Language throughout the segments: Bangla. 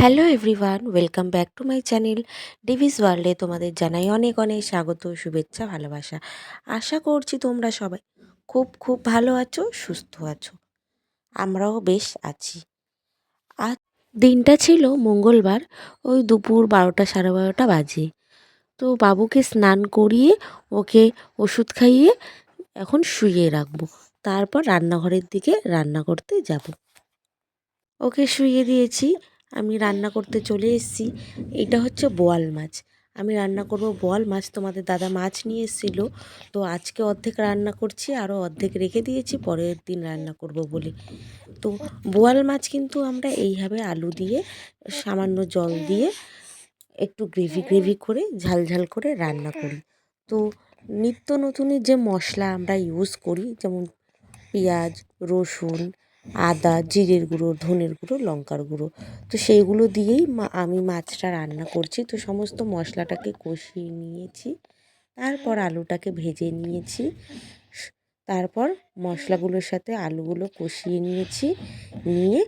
Hello everyone welcome back to my channel Divi's ওয়ার্ল্ডে তোমাদের জানাই অনেক অনেক স্বাগত, শুভেচ্ছা, ভালোবাসা। আশা করছি তোমরা সবাই খুব খুব ভালো আছো, সুস্থ আছো। আমরাও বেশ আছি। আজ দিনটা ছিল মঙ্গলবার, ওই দুপুর বারোটা সাড়ে বারোটা বাজে। তো বাবুকে স্নান করিয়ে ওকে ওষুধ খাইয়ে এখন শুয়ে রাখব। তারপর রান্নাঘরের দিকে রান্না করতে যাব। ওকে শুয়ে দিয়েছি। আমি রান্না করতে চলে এসেছি। এটা হচ্ছে বোয়াল মাছ। আমি রান্না করব বোয়াল মাছ। তোমাদের দাদা মাছ নিয়ে এসেছিল। তো আজকে অর্ধেক রান্না করছি আরও অর্ধেক রেখে দিয়েছি, পরের দিন রান্না করব বলে। তো বোয়াল মাছ কিন্তু আমরা এইভাবে আলু দিয়ে, সামান্য জল দিয়ে একটু গ্রেভি গ্রেভি করে, ঝাল ঝাল করে রান্না করি। তো নিত্য নতুনের যে মশলা আমরা ইউজ করি, যেমন পেঁয়াজ, রসুন আদা, জিরের গুঁড়ো, ধনের গুঁড়ো, লঙ্কার গুঁড়ো। তো সেইগুলো দিয়েই মা, আমি মাছটা রান্না করছি। তো সমস্ত মশলাটাকে কষিয়ে নিয়েছি। তারপর আলুটাকে ভেজে নিয়েছি। তারপর মশলাগুলোর সাথে আলুগুলো কষিয়ে নিয়েছি। নিয়ে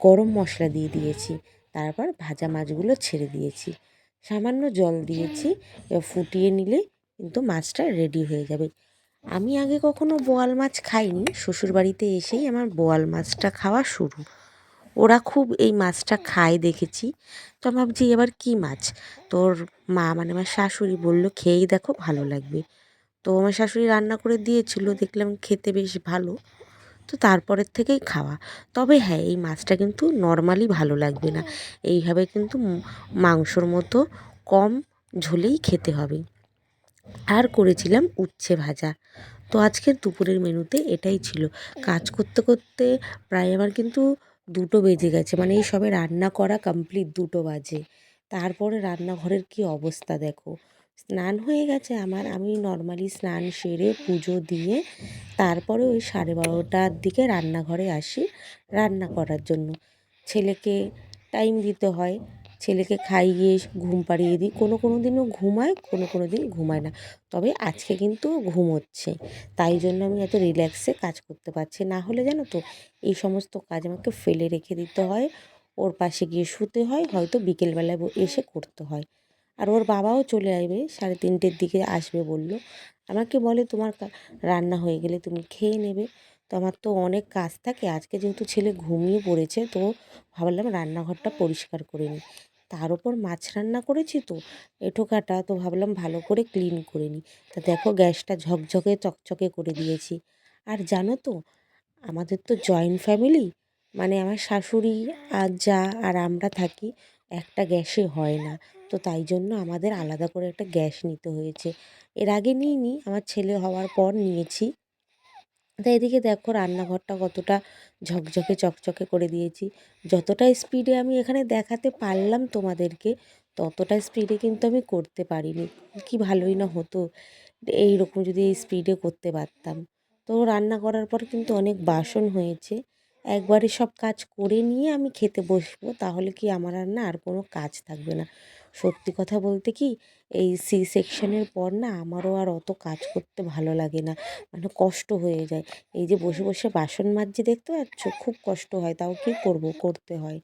গরম মশলা দিয়ে দিয়েছি। তারপর ভাজা মাছগুলো ছেড়ে দিয়েছি। সামান্য জল দিয়েছি। ফুটিয়ে নিলে কিন্তু মাছটা রেডি হয়ে যাবে। আমি আগে কখনো বোয়াল মাছ খাইনি। শ্বশুরবাড়িতে এসেই আমার বোয়াল মাছটা খাওয়া শুরু। ওরা খুব এই মাছটা খায় দেখেছি। তো আমি ভাবছি, এবার কী মাছ? তোর মা মানে আমার শাশুড়ি বলল, খেয়েই দেখো ভালো লাগবে। তো আমার শাশুড়ি রান্না করে দিয়েছিল, দেখলাম খেতে বেশ ভালো। তো তারপরের থেকেই খাওয়া। তবে হ্যাঁ এই মাছটা কিন্তু নর্মালি ভালো লাগবে না। এইভাবে কিন্তু মাংসর মতো কম ঝোলেই খেতে হবে। আর করেছিলাম উচ্ছে ভাজা। তো আজকের দুপুরের মেনুতে এটাই ছিল। কাজ করতে করতে প্রায় আমার কিন্তু দুটো বেজে গেছে। মানে এই সবে রান্না করা কমপ্লিট দুটো বাজে। তারপরে রান্নাঘরের কী অবস্থা দেখো। স্নান হয়ে গেছে আমার। আমি নর্মালি স্নান সেরে পুজো দিয়ে তারপরে ওই সাড়ে বারোটার দিকে রান্নাঘরে আসি রান্না করার জন্য। ছেলেকে টাইম দিতে হয়। ছেলেকে খাইয়ে ঘুম পাড়িয়ে দিই। কোনো কোনো দিনও ঘুমায়, কোনো কোনো দিন ঘুমায় না। তবে আজকে কিন্তু ঘুমোচ্ছে তাই জন্য আমি এত রিল্যাক্সে কাজ করতে পারছি না। হলে জানো তো, এই সমস্ত কাজ আমাকে ফেলে রেখে দিতে হয়। ওর পাশে গিয়ে শুতে হয়, হয়তো বিকেলবেলায় এসে করতে হয়। আর ওর বাবাও চলে আসবে, সাড়ে তিনটের দিকে আসবে বলল। আমাকে বলে, তোমার রান্না হয়ে গেলে তুমি খেয়ে নেবে। তো আমার তো অনেক কাজ থাকে। আজকে যেহেতু ছেলে ঘুমিয়ে পড়েছে, তো ভাবলাম রান্নাঘরটা পরিষ্কার করে নিই। তার ওপর মাছ রান্না করেছি তো এঁঠো কাটা তো ভাবলাম ভালো করে ক্লিন করে নিই। তা দেখো গ্যাসটা ঝকঝকে চকচকে করে দিয়েছি। আর জানো তো, আমাদের তো জয়েন্ট ফ্যামিলি মানে আমার শাশুড়ি আর যা আর আমরা থাকি, একটা গ্যাসে হয় না। তো তাই জন্য আমাদের আলাদা করে একটা গ্যাস নিতে হয়েছে। এর আগে নিইনি, আমার ছেলে হওয়ার পর নিয়েছি। তা এদিকে দেখো রান্নাঘরটা কতটা ঝকঝকে চকচকে করে দিয়েছি। যতটা স্পিডে আমি এখানে দেখাতে পারলাম তোমাদেরকে, ততটা স্পিডে কিন্তু আমি করতে পারিনি। কি ভালোই না হতো এই রকম যদি এই স্পিডে করতে পারতাম। তো রান্না করার পর কিন্তু অনেক বাসন হয়েছে। একবারে সব কাজ করে নিয়ে আমি খেতে বসবো, তাহলে কি আমার রান্না আর কোনো কাজ থাকবে না। সত্যি কথা বলতে কি, এই সি সেকশনের পর না আমারও আর অত কাজ করতে ভালো লাগে না। মানে কষ্ট হয়ে যায়। এই যে বসে বসে বাসন মাজছি দেখতে পাচ্ছ? খুব কষ্ট হয়, তাও কী করব, করতে হয়।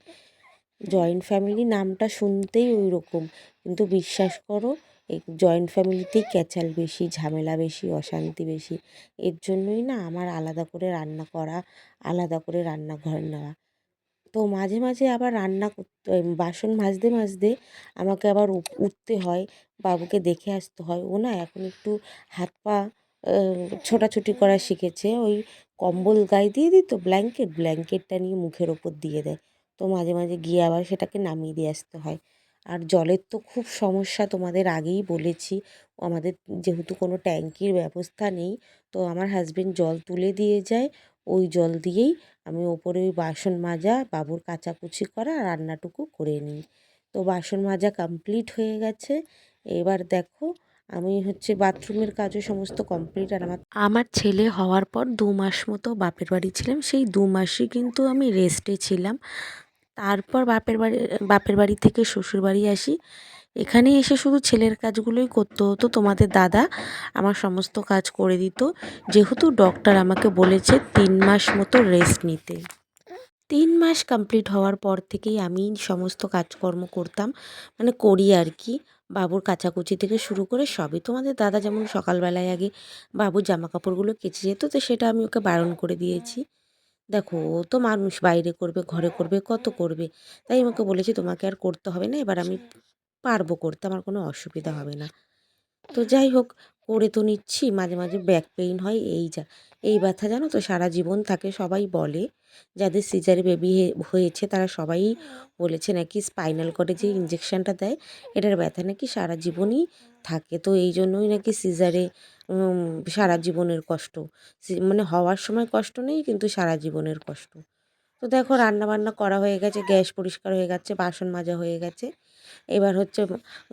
জয়েন্ট ফ্যামিলি নামটা শুনতেই ওই রকম কিন্তু বিশ্বাস করো, এই জয়েন্ট ফ্যামিলিতেই ক্যাচাল বেশি, ঝামেলা বেশি, অশান্তি বেশি। এর জন্যই না আমার আলাদা করে রান্না করা, আলাদা করে রান্নাঘর নেওয়া। তো মাঝে মাঝে আবার রান্না করতে বাসন মাজতে মাজতে আমাকে আবার উঠতে হয়, বাবুকে দেখে আসতে হয়। ও না এখন একটু হাত পা ছোটাছুটি করা শিখেছে। ওই কম্বল গায়ে দিয়ে দিই তো, ব্ল্যাঙ্কেট, ব্ল্যাঙ্কেটটা নিয়ে মুখের ওপর দিয়ে দেয়। তো মাঝে মাঝে গিয়ে আবার সেটাকে নামিয়ে দিয়ে আসতে হয়। আর জলের তো খুব সমস্যা তোমাদের আগেই বলেছি। আমাদের যেহেতু কোনো ট্যাঙ্কির ব্যবস্থা নেই, তো আমার হাজবেন্ড জল তুলে দিয়ে যায়। ওই জল দিয়েই আমি ওপরে ওই বাসন মাজা, বাবুর কাচাকুচি করা রান্নাটুকু করে নিই। তো বাসন মাজা কমপ্লিট হয়ে গেছে। এবার দেখো, আমি হচ্ছে বাথরুমের কাজও সমস্ত কমপ্লিট আর আমার আমার ছেলে হওয়ার পর দু মাস মতো বাপের বাড়ি ছিলাম। সেই দু মাসই কিন্তু আমি রেস্টে ছিলাম। তারপর বাপের বাড়ি বাপের বাড়ি থেকে শ্বশুর বাড়ি আসি। এখানে এসে শুধু ছেলের কাজগুলোই করতে হতো, তোমাদের দাদা আমার সমস্ত কাজ করে দিত। যেহেতু ডক্টর আমাকে বলেছে তিন মাস মতো রেস্ট নিতে। তিন মাস কমপ্লিট হওয়ার পর থেকেই আমি সমস্ত কাজকর্ম করতাম মানে করি আর কি। বাবুর কাচাকুচি থেকে শুরু করে সবই তোমাদের দাদা যেমন সকালবেলায় আগে বাবুর জামা কাপড়গুলো কেচে যেত, তো সেটা আমি ওকে বারণ করে দিয়েছি। দেখো, ও তো মানুষ, বাইরে করবে, ঘরে করবে, কত করবে? তাই আমাকে বলেছি তোমাকে আর করতে হবে না, এবার আমি পারব করতে, আমার কোনো অসুবিধা হবে না। তো যাই হোক, করে তো নিচ্ছি, মাঝে মাঝে ব্যাক পেইন হয়, এই যা। এই ব্যথা জানো তো, সারা জীবন থাকে, সবাই বলে। যাদের সিজারে বেবি হয়েছে, তারা সবাই বলেছে নাকি স্পাইনাল কর্ডে যে ইঞ্জেকশনটা দেয়, এটার ব্যথা নাকি সারা জীবনই থাকে। তো এই জন্যই নাকি সিজারে সারা জীবনের কষ্ট। মানে হওয়ার সময় কষ্ট নেই, কিন্তু সারা জীবনের কষ্ট। তো দেখো রান্না বান্না করা হয়ে গেছে, গ্যাস পরিষ্কার হয়ে গেছে, বাসন মাজা হয়ে গেছে। এবার হচ্ছে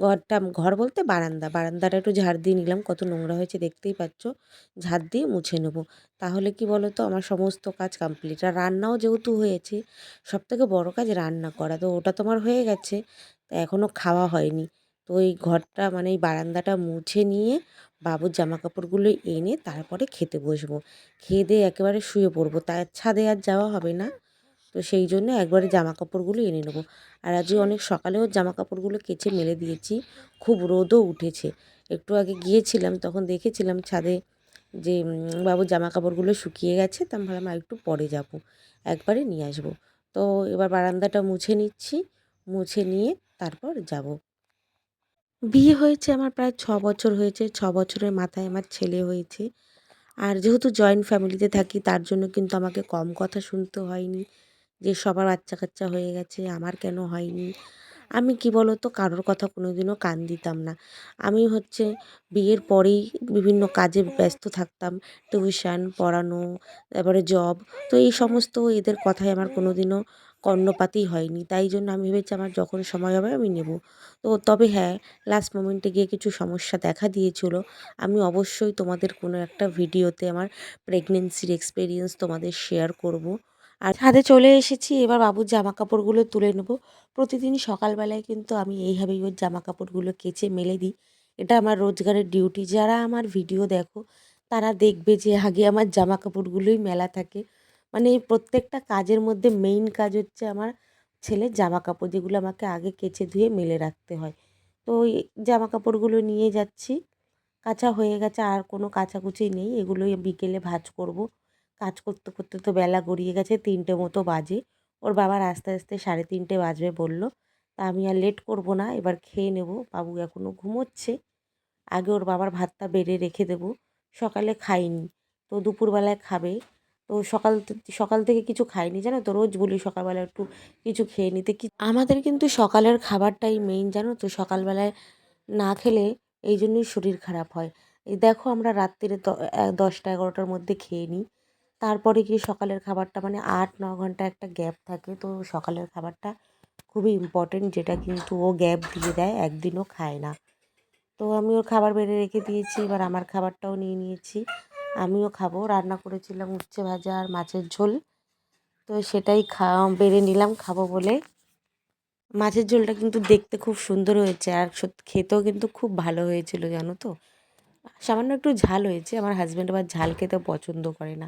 ঘরটা, ঘর বলতে বারান্দা। বারান্দাটা একটু ঝাড় দিয়ে নিলাম, কত নোংরা হয়েছে দেখতেই পাচ্ছ। ঝাড় দিয়ে মুছে নেব। তাহলে কি বলো তো আমার সমস্ত কাজ কমপ্লিট আর রান্নাও যেহেতু হয়েছে সব থেকে বড়ো কাজ রান্না করা। তো ওটা তোমার হয়ে গেছে, তা এখনও খাওয়া হয়নি। তো এই ঘরটা মানে এই বারান্দাটা মুছে নিয়ে বাবুর জামা কাপড়গুলো এনে তারপরে খেতে বসবো। খেয়ে দিয়ে একেবারে শুয়ে পড়ব। তার ছাদে আর যাওয়া হবে না। তো সেই জন্য একবারে জামা কাপড়গুলো এনে নেব। আর আজকে অনেক সকালেও জামা কাপড়গুলো কেচে মেলে দিয়েছি, খুব রোদও উঠেছে। একটু আগে গিয়েছিলাম, তখন দেখেছিলাম ছাদে যে বাবু জামা কাপড়গুলো শুকিয়ে গেছে, তা ভাবলাম একটু পরে যাব, একবারে নিয়ে আসব। তো এবার বারান্দাটা মুছে নিচ্ছি, মুছে নিয়ে তারপর যাব। বিয়ে হয়েছে আমার প্রায় ছ বছর হয়েছে, ছ বছরের মাথায় আমার ছেলে হয়েছে। আর যেহেতু জয়েন্ট ফ্যামিলিতে থাকি, তার জন্য কিন্তু আমাকে কম কথা শুনতে হয়নি। যে সবার বাচ্চা কাচ্চা হয়ে গেছে, আমার কেন হয়নি? আমি কি বলো তো কারোর কথা কোনো দিনও কান দিতাম না। আমি হচ্ছে বিয়ের পরেই বিভিন্ন কাজে ব্যস্ত থাকতাম। টিউশন পড়ানো, তারপরে জব তো এই সমস্ত এদের কথায় আমার কোনো দিনও কর্ণপাতই হয়নি। তাই জন্য আমি ভেবেছি আমার যখন সময় হবে আমি নেব। তো তবে হ্যাঁ লাস্ট মোমেন্টে গিয়ে কিছু সমস্যা দেখা দিয়েছিলো। আমি অবশ্যই তোমাদের কোনো একটা ভিডিওতে আমার প্রেগনেন্সির এক্সপিরিয়েন্স তোমাদের শেয়ার করব। আর ছাদে চলে এসেছি, এবার বাবুর জামা কাপড়গুলো তুলে নেব। প্রতিদিনই সকালবেলায় কিন্তু আমি এইভাবেই ওর জামা কাপড়গুলো কেচে মেলে দিই। এটা আমার রোজগারের ডিউটি। যারা আমার ভিডিও দেখো, তারা দেখবে যে আগে আমার জামা কাপড়গুলোই মেলা থাকে। মানে প্রত্যেকটা কাজের মধ্যে মেইন কাজ হচ্ছে আমার ছেলের জামা কাপড় যেগুলো আমাকে আগে কেচে ধুয়ে মেলে রাখতে হয়। তো ওই জামা কাপড়গুলো নিয়ে যাচ্ছি। কাঁচা হয়ে গেছে, আর কোনো কাচাকুচি নেই। এগুলোই বিকেলে ভাজ করব। কাজ করতে করতে তো বেলা গড়িয়ে গেছে তিনটে মতো বাজে। ওর বাবার আস্তে আস্তে সাড়ে তিনটে বাজবে বলল, তা আমি আর লেট করব না, এবার খেয়ে নেব। বাবু এখনও ঘুমোচ্ছে। আগে ওর বাবার ভাতটা বেড়ে রেখে দেবো। সকালে খাইনি। তো দুপুরবেলায় খাবে। তো সকাল সকাল থেকে কিছু খাইনি, জানো তো? রোজ বলি সকালবেলা একটু কিছু খেয়ে নিতে। কি, আমাদের কিন্তু সকালের খাবারটাই মেইন জানো তো? সকালবেলায় না খেলে এই জন্যই শরীর খারাপ হয়। এই দেখো আমরা রাত্রিরে দশটা, এগারোটার মধ্যে খেয়ে নিই। তারপরে কি সকালের খাবারটা মানে আট, ন ঘণ্টা একটা গ্যাপ থাকে। তো সকালের খাবারটা খুবই ইম্পর্টেন্ট যেটা কিন্তু ও গ্যাপ দিয়ে দেয়, একদিনও খায় না। তো আমি ওর খাবার বেড়ে রেখে দিয়েছি, এবার আমার খাবারটাও নিয়ে নিয়েছি। আমিও খাব। রান্না করেছিলাম উচ্ছে ভাজা আর মাছের ঝোল। তো সেটাই খা, বেড়ে নিলাম খাব বলে। মাছের ঝোলটা কিন্তু দেখতে খুব সুন্দর হয়েছে আর খেতেও কিন্তু খুব ভালো হয়েছিল, জানো তো? সামান্য একটু ঝাল হয়েছে। আমার হাজব্যান্ড আবার ঝাল খেতে পছন্দ করে না।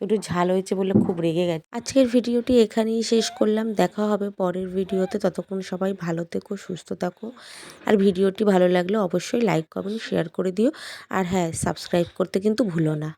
তো একটু ঝাল হয়েছে বলে খুব রেগে গেছে। আজকের ভিডিওটি এখানেই শেষ করলাম। দেখা হবে পরের ভিডিওতে। ততক্ষণ সবাই ভালো থেকো, সুস্থ থাকো। আর ভিডিওটি ভালো লাগলে অবশ্যই লাইক কমেন্ট শেয়ার করে দিও। আর হ্যাঁ সাবস্ক্রাইব করতে কিন্তু ভুলো না।